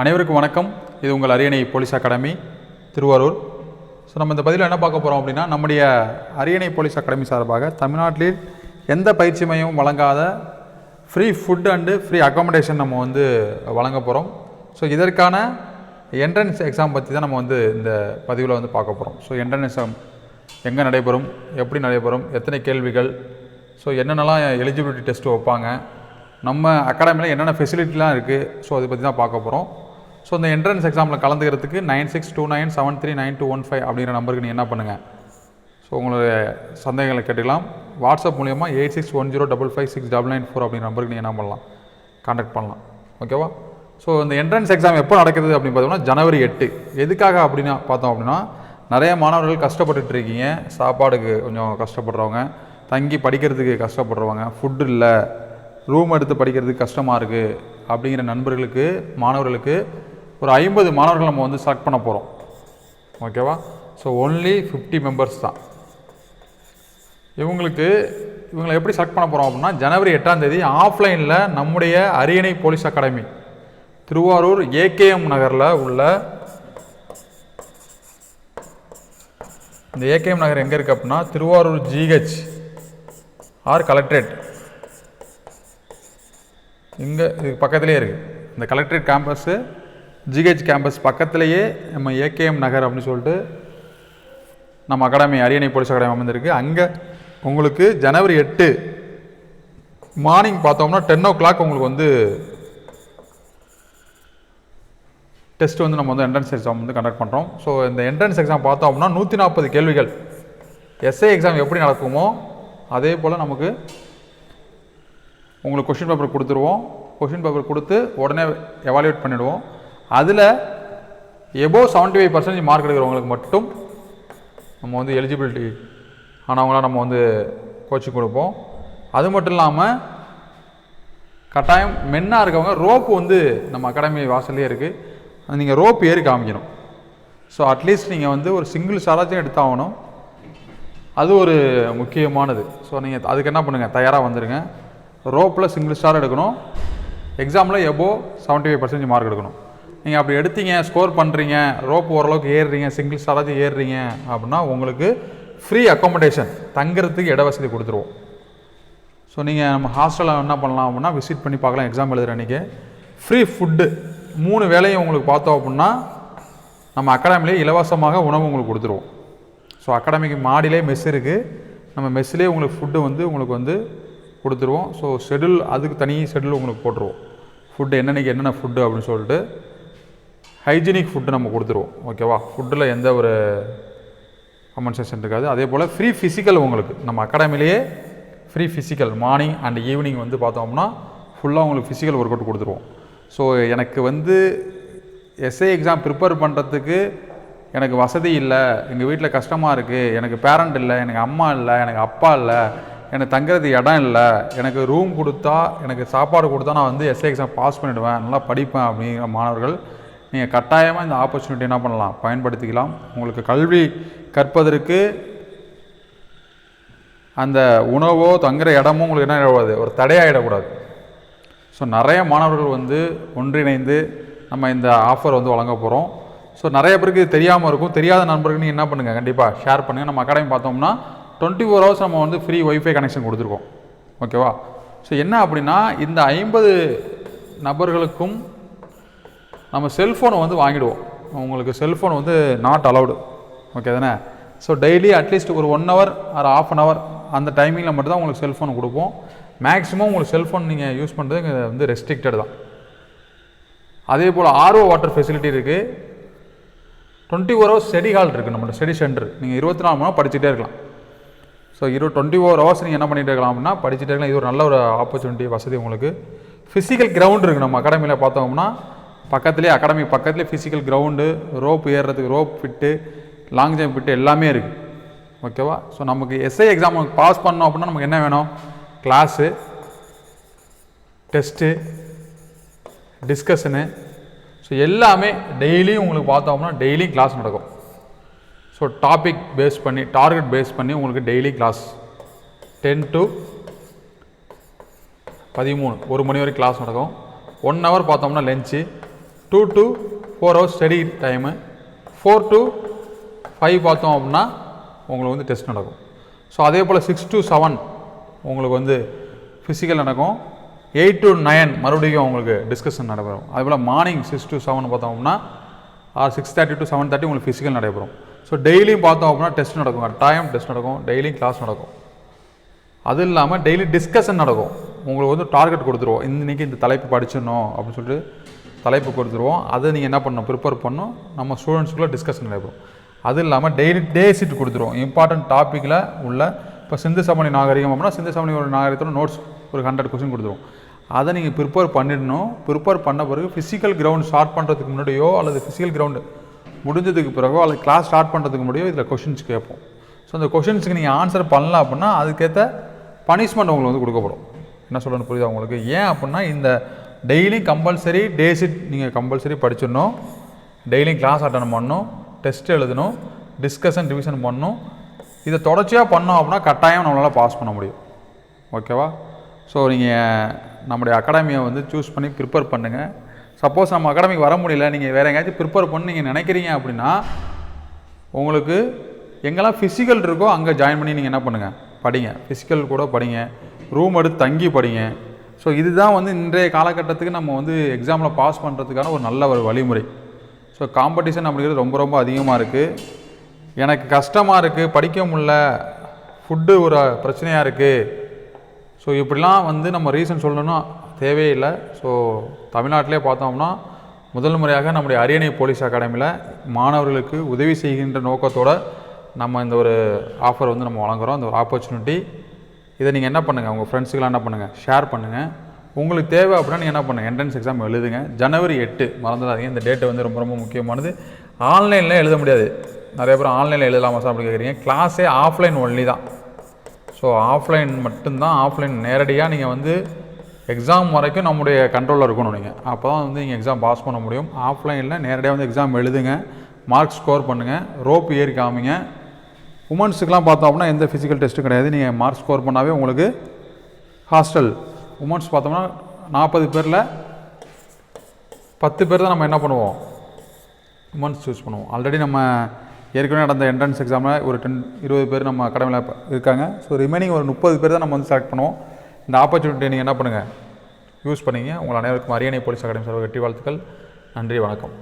அனைவருக்கும் வணக்கம். இது உங்கள் அரியணை போலீஸ் அகாடமி திருவாரூர். ஸோ நம்ம இந்த பதிவில் என்ன பார்க்க போகிறோம் அப்படின்னா நம்முடைய அரியணை போலீஸ் அகாடமி சார்பாக தமிழ்நாட்டில் எந்த பயிற்சி மையமும் வழங்காத free food and free accommodation நம்ம வந்து வழங்க போகிறோம் ஸோ இதற்கான என்ட்ரன்ஸ் எக்ஸாம் பற்றி தான் நம்ம வந்து இந்த பதிவில் வந்து பார்க்க போகிறோம் ஸோ என்ட்ரன்ஸ் எக்ஸாம் எங்கே நடைபெறும்? எப்படி நடைபெறும்? எத்தனை கேள்விகள்? ஸோ என்னென்னலாம் எலிஜிபிலிட்டி டெஸ்ட்டு வைப்பாங்க? நம்ம அகாடமியில் என்னென்ன ஃபெசிலிட்டிலாம் இருக்குது ஸோ அதை பற்றி தான் பார்க்க போகிறோம் ஸோ இந்த என்ட்ரன்ஸ் எக்ஸாமில் கலந்துக்கிறதுக்கு nine six two nine seven three nine two one five அப்படிங்கிற நம்பருக்கு நீங்கள் என்ன பண்ணுங்கள் ஸோ உங்களுடைய சந்தேகங்களை கேட்டுக்கலாம். வாட்ஸ்அப் மூலியமா eight six one zero double five six double nine four அப்படிங்கிற நம்பருக்கு நீங்கள் என்ன பண்ணலாம்? கான்டாக்ட் பண்ணலாம். ஓகேவா ஸோ இந்த என்ட்ரன்ஸ் எக்ஸாம் எப்போ நடக்குது அப்படின்னு பார்த்தோம்னா ஜனவரி எட்டு. எதுக்காக அப்படின்னா பார்த்தோம் அப்படின்னா நிறைய மாணவர்கள் கஷ்டப்பட்டுட்டு இருக்கீங்க. சாப்பாடுக்கு கொஞ்சம் கஷ்டப்படுறவங்க. தங்கி படிக்கிறதுக்கு கஷ்டப்படுறவங்க. ஃபுட்டு இல்லை. ரூம் எடுத்து படிக்கிறதுக்கு கஷ்டமாக இருக்குது அப்படிங்கிற நண்பர்களுக்கு மாணவர்களுக்கு ஒரு ஐம்பது மாணவர்கள் நம்ம வந்து செலக்ட் பண்ண போகிறோம் ஓகேவா ஸோ ஒன்லி ஃபிஃப்டி மெம்பர்ஸ் தான். இவங்களுக்கு இவங்களை எப்படி செலக்ட் பண்ண போகிறோம் அப்படின்னா ஜனவரி எட்டாம் தேதி ஆஃப்லைனில் நம்முடைய அரியணை போலீஸ் அகாடமி திருவாரூர் ஏகேஎம் நகரில் உள்ள இந்த ஏகேஎம் நகர் எங்கே இருக்குது அப்படின்னா திருவாரூர் ஜிஹெச் ஆர் கலெக்ட்ரேட் இங்கே இது பக்கத்துலேயே இருக்குது இந்த கலெக்ட்ரேட் கேம்பஸ்ஸு ஜிஹெச் கேம்பஸ் பக்கத்துலேயே நம்ம ஏகேஎம் நகர் அப்படின்னு சொல்லிட்டு நம்ம அகாடமி அரியணை போலீஸ் அகாடமி அமைந்திருக்கு. அங்கே உங்களுக்கு ஜனவரி எட்டு மார்னிங் பார்த்தோம்னா டென் ஓ கிளாக் உங்களுக்கு வந்து டெஸ்ட் வந்து நம்ம வந்து என்ட்ரன்ஸ் எக்ஸாம் வந்து கண்டக்ட் பண்ணுறோம் ஸோ இந்த என்ட்ரன்ஸ் எக்ஸாம் பார்த்தோம் அப்படின்னா நூற்றி நாற்பது கேள்விகள். எஸ்ஏ எக்ஸாம் எப்படி நடக்குமோ அதே போல் நமக்கு உங்களுக்கு கொஷின் பேப்பர் கொடுத்துருவோம். கொஷின் பேப்பர் கொடுத்து உடனே எவாலுவேட் பண்ணிவிடுவோம் அதில் above seventy five percentage mark எடுக்கிறவங்களுக்கு மட்டும் நம்ம வந்து எலிஜிபிலிட்டி ஆனவங்களாம் நம்ம வந்து கோச்சிங் கொடுப்போம். அது மட்டும் இல்லாமல் கட்டாயம் மென்னாக இருக்கவங்க ரோப்பு வந்து நம்ம அகாடமி வாசல்லே இருக்குது நீங்கள் ரோப் ஏறி காமிக்கணும். ஸோ அட்லீஸ்ட் நீங்கள் வந்து ஒரு சிங்கிள் சாராச்சும் எடுத்தாகணும். அது ஒரு முக்கியமானது. ஸோ நீங்கள் அதுக்கு என்ன பண்ணுங்கள் தயாராக வந்துடுங்க ரோப்பில் சிங்கிள் ஸ்டார் எடுக்கணும். எக்ஸாமில் above seventy five percentage mark எடுக்கணும். நீங்கள் அப்படி எடுத்தீங்க ஸ்கோர் பண்ணுறீங்க ரோப் ஓரளவுக்கு ஏறுறீங்க சிங்கிள் ஸ்டாராச்சும் ஏறுறீங்க அப்படின்னா உங்களுக்கு ஃப்ரீ அக்காமடேஷன் தங்குறதுக்கு இட வசதி கொடுத்துருவோம். ஸோ நீங்கள் நம்ம ஹாஸ்டலில் என்ன பண்ணலாம் அப்படின்னா விசிட் பண்ணி பார்க்கலாம் எக்ஸாம் எழுதுகிற அன்றைக்கி ஃப்ரீ ஃபுட்டு மூணு வேலையும் உங்களுக்கு பார்த்தோம் அப்படின்னா நம்ம அகாடமிலே இலவசமாக உணவு உங்களுக்கு கொடுத்துருவோம். ஸோ அகாடமிக்கு மாடியிலே மெஸ் இருக்குது நம்ம மெஸ்லேயே உங்களுக்கு ஃபுட்டு வந்து உங்களுக்கு வந்து கொடுத்துருவோம். ஸோ ஷெடியூல் அதுக்கு தனி ஷெடியூல் உங்களுக்கு போட்டுருவோம். ஃபுட்டு என்னென்னைக்கு என்னென்ன ஃபுட்டு அப்படின்னு சொல்லிட்டு ஹைஜீனிக் ஃபுட்டு நம்ம கொடுத்துருவோம். ஓகேவா ஃபுட்டில் எந்த ஒரு கம்பன்சேஷன் இருக்காது. அதே போல் ஃப்ரீ ஃபிசிக்கல் உங்களுக்கு. நம்ம அகாடமிலேயே free physical morning and evening வந்து பார்த்தோம்னா ஃபுல்லாக உங்களுக்கு ஃபிசிக்கல் ஒர்க் அவுட் கொடுத்துருவோம். ஸோ எனக்கு வந்து எஸ்ஏ எக்ஸாம் ப்ரிப்பேர் பண்ணுறதுக்கு எனக்கு வசதி இல்லை. எங்கள் வீட்டில் கஷ்டமாக இருக்குது எனக்கு பேரண்ட் இல்லை. எனக்கு அம்மா இல்லை. எனக்கு அப்பா இல்லை. எனக்கு தங்குறதுக்கு இடம் இல்லை. எனக்கு ரூம் கொடுத்தா எனக்கு சாப்பாடு கொடுத்தா நான் வந்து எஸ்ஏ எக்ஸாம் பாஸ் பண்ணிவிடுவேன் நல்லா படிப்பேன் அப்படிங்கிற மாணவர்கள் நீங்கள் கட்டாயமாக இந்த ஆப்பர்ச்சுனிட்டி என்ன பண்ணலாம்? பயன்படுத்திக்கலாம். உங்களுக்கு கல்வி கற்பதற்கு அந்த உணவோ தங்குற இடமோ உங்களுக்கு என்ன ஆகிடக்கூடாது ஒரு தடையாகிடக்கூடாது ஸோ நிறைய மாணவர்கள் வந்து ஒன்றிணைந்து நம்ம இந்த ஆஃபர் வந்து வழங்க போகிறோம் ஸோ நிறைய பேருக்கு இது தெரியாமல் இருக்கும். தெரியாத நண்பர்கள் நீங்கள் என்ன பண்ணுங்கள் கண்டிப்பாக ஷேர் பண்ணுங்கள் நம்ம அகாடமி பார்த்தோம்னா டுவெண்ட்டி ஃபோர் ஹவர்ஸ் நம்ம வந்து ஃப்ரீ ஒய்ஃபை கனெக்ஷன் கொடுத்துருக்கோம். ஓகேவா ஸோ என்ன அப்படின்னா இந்த ஐம்பது நபர்களுக்கும் நம்ம செல்ஃபோனை வந்து வாங்கிடுவோம். உங்களுக்கு செல்ஃபோன் வந்து நாட் அலவுடு ஓகே தானே? ஸோ டெய்லி அட்லீஸ்ட் ஒரு one hour or half an hour அந்த டைமிங்கில் மட்டும்தான் உங்களுக்கு செல்ஃபோன் கொடுப்போம். மேக்ஸிமம் உங்களுக்கு செல்ஃபோன் நீங்கள் யூஸ் பண்ணுறது வந்து ரெஸ்ட்ரிக்டட் தான். அதே போல் ஆர்ஓ வாட்டர் ஃபெசிலிட்டி இருக்குது twenty four hours study hall இருக்குது நம்மளோட ஸ்டடி சென்டர் நீங்கள் இருபத்தி நாலு மணி நேரம் படிச்சுட்டே இருக்கலாம். ஸோ இரு டுவெண்ட்டி ஃபோர் ஹவர்ஸ் நீங்கள் என்ன பண்ணிகிட்டே இருக்கலாம் அப்படின்னா படிச்சுட்டே இருக்கலாம். இது ஒரு நல்ல ஒரு ஆப்பர்ச்சுனிட்டி வசதி உங்களுக்கு. ஃபிசிக்கல் கிரவுண்ட் இருக்குது நம்ம அகாடமியில் பார்த்தோம்னா பக்கத்துலேயே அகாடமி பக்கத்துலேயே ஃபிசிக்கல் கிரவுண்டு ரோப் ஏறுறதுக்கு rope pit long jump pit எல்லாமே இருக்குது ஓகேவா ஸோ நமக்கு எஸ்ஐ எக்ஸாம் பாஸ் பண்ணோம் அப்படின்னா நமக்கு என்ன வேணும்? கிளாஸு டெஸ்ட்டு டிஸ்கஷனு ஸோ எல்லாமே டெய்லியும் உங்களுக்கு பார்த்தோம்னா டெய்லியும் கிளாஸ் நடக்கும். ஸோ டாபிக் பேஸ் பண்ணி டார்கெட் பேஸ் பண்ணி உங்களுக்கு டெய்லி கிளாஸ் டென் டு பதிமூணு. ஒரு மணி வரைக்கும் கிளாஸ் நடக்கும். ஒன் ஹவர் பார்த்தோம்னா lunch two to four hours study time four to five பார்த்தோம் அப்படின்னா உங்களுக்கு வந்து டெஸ்ட் நடக்கும். ஸோ அதே போல் சிக்ஸ் டு செவன் உங்களுக்கு வந்து ஃபிசிக்கல் நடக்கும். எயிட் டு நைன் மறுபடியும் உங்களுக்கு டிஸ்கஷன் நடைபெறும். அதே போல் மார்னிங் சிக்ஸ் டு செவன் பார்த்தோம் அப்படின்னா six thirty to seven thirty உங்களுக்கு ஃபிசிக்கல் நடைபெறும். ஸோ டெய்லியும் பார்த்தோம் அப்படின்னா டெஸ்ட் நடக்கும். கட்டாயம் டெஸ்ட் நடக்கும். டெய்லியும் கிளாஸ் நடக்கும். அது இல்லாமல் டெய்லி டிஸ்கஷன் நடக்கும். உங்களுக்கு வந்து டார்கெட் கொடுத்துருவோம். இன்னைக்கு இந்த தலைப்பு படிச்சிடணும் அப்படின்னு சொல்லிட்டு தலைப்பு கொடுத்துருவோம். அதை நீங்கள் என்ன பண்ணணும்? ப்ரிப்பேர் பண்ணணும். நம்ம ஸ்டூடெண்ட்ஸ்குள்ளே டிஸ்கஷன் நடைபெறும் அது இல்லாமல் டெய்லி டே சீட் கொடுத்துருவோம். இம்பார்ட்டன்ட் டாப்பிக்கில் உள்ள இப்போ சிந்து சமணி நாகரிகம் அப்படின்னா சிந்து சமணி ஒரு நாகரிகத்தோட நோட்ஸ் ஒரு ஹண்ட்ரட் கொஸ்டின் கொடுத்துருவோம். அதை நீங்கள் ப்ரிப்பேர் பண்ணிடணும். ப்ரிப்பேர் பண்ண பிறகு ஃபிசிக்கல் கிரவுண்ட் ஸ்டார்ட் பண்ணுறதுக்கு முன்னாடியோ அல்லது ஃபிசிக்கல் கிரவுண்டு முடிஞ்சதுக்கு பிறகோ அல்லது கிளாஸ் ஸ்டார்ட் பண்ணுறதுக்கு முன்னாடியோ இதில் கொஷின்ஸ் கேட்போம். ஸோ அந்த கொஷின்ஸுக்கு நீங்கள் ஆன்சர் பண்ணல அப்படின்னா அதுக்கேற்ற பனிஷ்மெண்ட் உங்களுக்கு வந்து கொடுக்கப்படும். என்ன சொல்லணும் புரியுதா உங்களுக்கு? ஏன் அப்படின்னா இந்த டெய்லியும் கம்பல்சரி டே ஷீட் நீங்கள் கம்பல்சரி படிச்சிடணும். டெய்லியும் கிளாஸ் அட்டன் பண்ணணும். டெஸ்ட் எழுதணும். டிஸ்கஷன் ரிவிஷன் பண்ணணும். இதை தொடர்ச்சியாக பண்ணோம் அப்படின்னா கட்டாயம் நம்மளால் பாஸ் பண்ண முடியும். ஓகேவா ஸோ நீங்கள் நம்முடைய அகாடமியை வந்து சூஸ் பண்ணி ப்ரிப்பேர் பண்ணுங்கள் சப்போஸ் நம்ம அகாடமிக்கு வர முடியல நீங்கள் வேறு எங்கேயாச்சும் ப்ரிப்பேர் பண்ணி நீங்கள் நினைக்கிறீங்க அப்படின்னா உங்களுக்கு எங்கெல்லாம் ஃபிசிக்கல் இருக்கோ அங்கே ஜாயின் பண்ணி நீங்கள் என்ன பண்ணுங்கள் படிங்க. ஃபிசிக்கல் கூட படிங்க. ரூம் எடுத்து தங்கி படிங்க. ஸோ இதுதான் வந்து இன்றைய காலகட்டத்துக்கு நம்ம வந்து எக்ஸாமில் பாஸ் பண்ணுறதுக்கான ஒரு நல்ல ஒரு வழிமுறை. ஸோ காம்படிஷன் அப்படிங்கிறது ரொம்ப ரொம்ப அதிகமாக இருக்குது எனக்கு கஷ்டமாக இருக்குது படிக்க முடில ஃபுட்டு ஒரு பிரச்சனையாக இருக்குது ஸோ இப்படிலாம் வந்து நம்ம ரீசன் சொல்லணும் தேவையில்லை ஸோ தமிழ்நாட்டிலே பார்த்தோம்னா முதல் முறையாக நம்முடைய அரியணை போலீஸ் அகாடமியில் மாணவர்களுக்கு உதவி செய்கின்ற நோக்கத்தோட நம்ம இந்த ஒரு ஆஃபர் வந்து நம்ம வழங்குறோம். இந்த ஒரு ஆப்பர்ச்சுனிட்டி இதை நீங்கள் என்ன பண்ணுங்கள் உங்கள் ஃப்ரெண்ட்ஸுக்கெலாம் என்ன பண்ணுங்கள் ஷேர் பண்ணுங்கள் உங்களுக்கு தேவை அப்படின்னா நீங்கள் என்ன பண்ணுங்கள் என்ட்ரன்ஸ் எக்ஸாம் எழுதுங்க. ஜனவரி எட்டு மறந்துடாதீங்க. இந்த டேட்டு வந்து ரொம்ப ரொம்ப முக்கியமானது. ஆன்லைனில் எழுத முடியாது. நிறைய பேர் ஆன்லைனில் எழுதலாமா சார் அப்படி கேட்குறீங்க கிளாஸே ஆஃப்லைன் ஒன்லி தான். ஸோ ஆஃப்லைன் மட்டும்தான். ஆஃப்லைன் நேரடியாக நீங்கள் வந்து எக்ஸாம் வரைக்கும் நம்முடைய கண்ட்ரோலில் இருக்கணும் நீங்கள் அப்போ தான் வந்து நீங்கள் எக்ஸாம் பாஸ் பண்ண முடியும். ஆஃப்லைனில் நேரடியாக வந்து எக்ஸாம் எழுதுங்க. மார்க் ஸ்கோர் பண்ணுங்கள் ரோப் ஏறி காமிங்க. உமன்ஸுக்கெலாம் பார்த்தோம் அப்படின்னா எந்த ஃபிசிக்கல் டெஸ்ட்டும் கிடையாது. நீங்கள் மார்க் ஸ்கோர் பண்ணாவே உங்களுக்கு ஹாஸ்டல் உமன்ஸ் பார்த்தோம்னா நாற்பது பேரில் பத்து பேர் தான் நம்ம என்ன பண்ணுவோம்? உமன்ஸ் சூஸ் பண்ணுவோம். ஆல்ரெடி நம்ம ஏற்கனவே நடந்த என்ட்ரன்ஸ் எக்ஸாமில் ஒரு டென் இருபது பேர் நம்ம அகாடமியில் இருக்காங்க. ஸோ ரிமைனிங் ஒரு முப்பது பேர் தான் நம்ம வந்து செலக்ட் பண்ணுவோம். இந்த ஆப்பர்ச்சுனிட்டி நீங்கள் என்ன பண்ணுங்கள் யூஸ் பண்ணிங்க. உங்கள் அனைவருக்கும் அரியணை போலீஸ் அகாடமி சார்பாக வெற்றி வாழ்த்துக்கள். நன்றி வணக்கம்.